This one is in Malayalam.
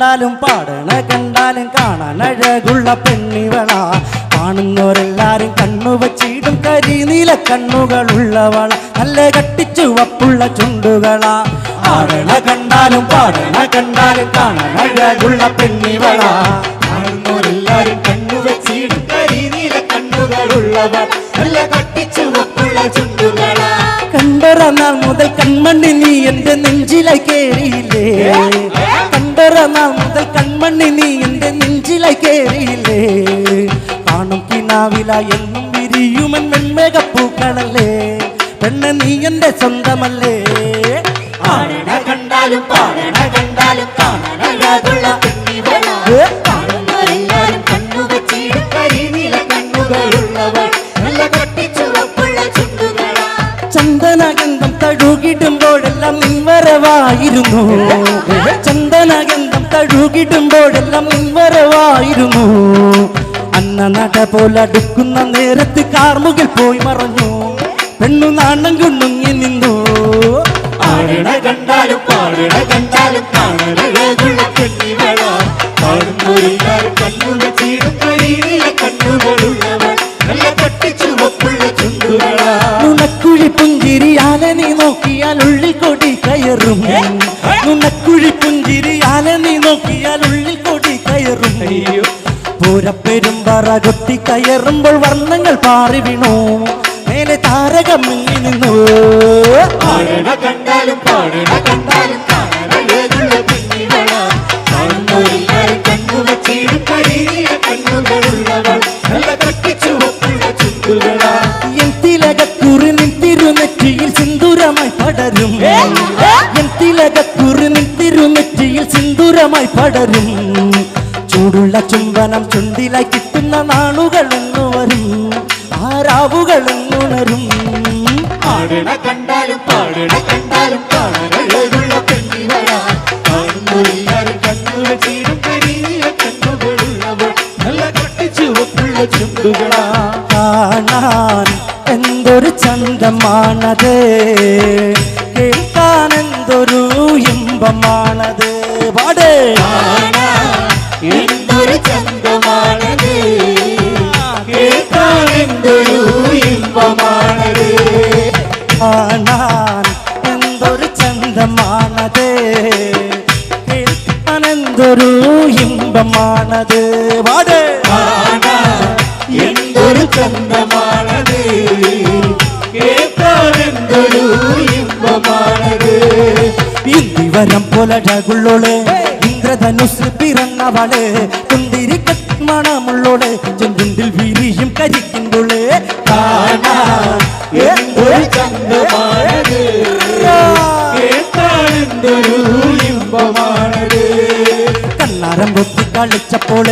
കണ്ടാലും പാടണ കണ്ടാലും കാണാൻ അഴകുള്ള പെണ്ണിവള. കാണുന്നവരെല്ലാരും കണ്ണു വച്ചിടും കരിനീല കണ്ണുകളുള്ളവള. നല്ല കട്ടിച്ചുവപ്പുള്ള ചുണ്ടുകളാ. ആടണ കണ്ടാലും പാടണ കണ്ടാലും കാണാൻ അഴകുള്ള പെണ്ണിവള. കാണുന്നവരെല്ലാരും കണ്ണു വച്ചിടും കരിനീല കണ്ണുകളുള്ളവൾ നല്ല കട്ടിച്ചുവപ്പുള്ള ചുണ്ടുകളാ. കണ്ടറ നാൾ മുതൽ കൺമണ്ണി നീ എന്റെ നെഞ്ചില കേറിയില്ലേ? കണ്ടറ നാൾ മുതൽ കൺമണ്ണി നീ എന്റെ നെഞ്ചിലായി കയറിയില്ലേ കാണും കിനാവില എന്നും വിരിയുമൻ വെൺമേഘപ്പൂക്കളല്ലേ? പെണ്ണ നീ എന്റെ സ്വന്തമല്ലേ? കാണണ കണ്ടാലും പാടണ കണ്ടാലും ചന്ദനഗന്ധം തഴുകിടുമ്പോഴെല്ലാം നിൻവരവായിരുന്നു. ചന്ദനഗന്ധം തഴുകിടുമ്പോഴെല്ലാം നിൻവരവായിരുന്നു അന്ന നട പോലടുക്കുന്ന നേരത്ത് കാർമുകിൽ പോയി മറഞ്ഞു. പെണ്ണു നാണം കൊണ്ടുങ്ങി നിന്നു. ആടണ കണ്ടാലും പാടണ കണ്ടാലും കയറും. നുണക്കുഴി പുഞ്ചിരിയാലെ നീ നോക്കിയാൽ ഉള്ളിൽ കൊടി കയറും. പൂരപ്പെരുമ്പറ കൊത്തി കയറുമ്പോൾ വർണങ്ങൾ പാറി വീണു. മേലെ താരകം മിന്നി നിന്നു. ആടണ കണ്ടാലും പാടണ കണ്ടാലും തിരുനെറ്റിയിൽ സിന്ദൂരമായി പടരും. ചൂടുള്ള ചുംബനം ചുണ്ടിലായി കിട്ടുന്ന നാളുകൾ എന്നു വരും. ആരാവുകൾ എന്നുണരും ആടണ കണ്ടാലും പാടണ കണ്ടാലും കണ്ണുകളുള്ളവർ. നല്ല കട്ടിച്ചുവപ്പുള്ള ചുണ്ടുകളാ. കാണാൻ എന്തൊരു ചന്തമാണത്. കേൾക്കാൻ എന്തൊരു ഇമ്പമാണത് പാടേ എന്തൊരു ചന്തമാണത് കേൾക്കാൻ എന്തൊരു ഇമ്പമാണത് കാണാൻ എന്തൊരു ചന്തമാണത് കേൾക്കാൻ എന്തൊരു ഇമ്പമാണത് പാടേ കാണാൻ എന്തൊരു ഇന്ദിവരം പുലഴകുള്ളോൾ ഇന്ദ്രധനുസ് പിറന്നവൾ കുന്തിരി മണമുള്ളോൾ ചെന്തിൽ വിരിയും കരിക്കുമ്പോൾ. കണ്ണാരം കൊത്തി കളിച്ചപ്പോൾ